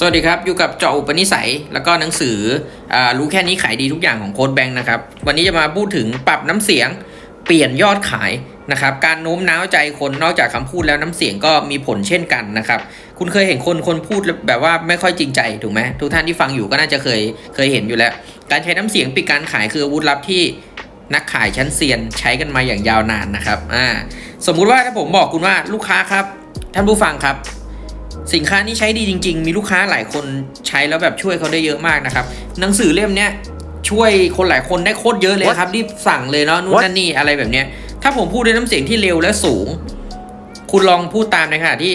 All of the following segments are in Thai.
สวัสดีครับ อยู่กับเจาะอุปนิสัย แล้วก็หนังสืออรู้แค่นี้ขายดีทุกอย่างของโค้ดแบงค์นะครับ วันนี้จะมาพูดถึงปรับน้ำเสียง เปลี่ยนยอดขายนะครับ การโน้มน้าวใจคนนอกจากคำพูดแล้วน้ำเสียงก็มีผลเช่นกันนะครับ คุณเคยเห็นคนคนพูดแบบว่าไม่ค่อยจริงใจถูกไหมทุกท่านที่ฟังอยู่ก็น่าจะเคยเคยเห็นอยู่แล้ว การใช้น้ำเสียงปิดการขายคืออาวุธลับที่นักขายชั้นเซียนใช้กันมาอย่างยาวนานนะครับอ่าสมมุติว่าถ้าผมบอกคุณว่าลูกค้าครับท่านผู้ฟังครับ สินค้านี้ใช้ดีจริง ๆ มีลูกค้าหลายคนใช้แล้วแบบช่วยเขาได้เยอะมากนะครับ หนังสือเล่มเนี้ยช่วยคนหลายคนได้โคตรเยอะเลยครับรีบสั่งเลยเนาะนู่น What? นั่นนี่อะไรแบบเนี้ย ถ้าผมพูดด้วยน้ำเสียงที่เร็วและสูง คุณลองพูดตามในขณะที่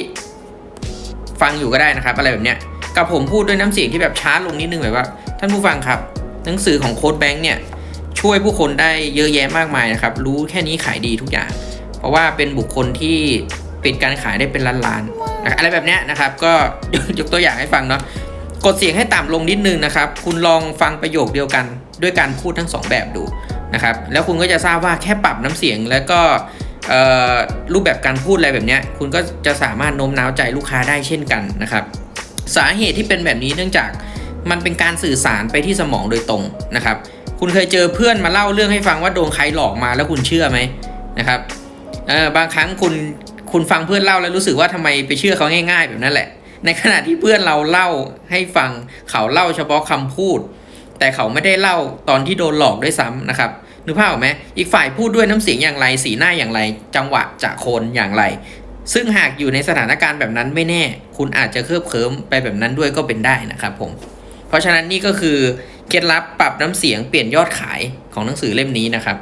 ฟังอยู่ก็ได้นะครับ อะไรแบบเนี้ยกับผมพูดด้วยน้ำเสียงที่แบบช้าลงนิดนึงแบบว่า ท่านผู้ฟังครับ หนังสือของโค้ดแบงค์เนี่ย ช่วยผู้คนได้เยอะแยะมากมายนะครับ รู้แค่นี้ขายดีทุกอย่าง เพราะว่าเป็นบุคคลที่ปิดการขายได้เป็นล้านๆนะครับ อะไรแบบนี้นะครับ ก็ยกตัวอย่างให้ฟังเนาะกดเสียงให้ต่ำลงนิดนึงนะครับ คุณลองฟังประโยคเดียวกันด้วยการพูดทั้งสองแบบดูนะครับ แล้วคุณก็จะทราบว่าแค่ปรับน้ำเสียงแล้วก็รูปแบบการพูดอะไรแบบนี้คุณก็จะสามารถโน้มน้าวใจลูกค้าได้เช่นกันนะครับ สาเหตุที่เป็นแบบนี้เนื่องจากมันเป็นการสื่อสารไปที่สมองโดยตรงนะครับ คุณเคยเจอเพื่อนมาเล่าเรื่องให้ฟังว่าโดนใครหลอกมาแล้วคุณเชื่อไหมนะครับบางครั้งคุณ คุณฟังเพื่อนเล่าแล้วรู้สึกว่าทำไมไปเชื่อเขาง่ายๆ แบบนั้นแหละ ในขณะที่เพื่อนเราเล่าให้ฟังเขาเล่าเฉพาะคำพูด แต่เขาไม่ได้เล่าตอนที่โดนหลอกด้วยซ้ำนะครับนึกภาพออกไหมอีกฝ่ายพูดด้วยน้ำเสียงอย่างไร สีหน้าอย่างไร จังหวะจะโคนอย่างไร ซึ่งหากอยู่ในสถานการณ์แบบนั้นไม่แน่ คุณอาจจะเคลิบเคลิ้มไปแบบนั้นด้วยก็เป็นได้นะครับผม เพราะฉะนั้นนี่ก็คือเคล็ดลับปรับน้ำเสียงเปลี่ยนยอดขายของหนังสือเล่มนี้นะครับ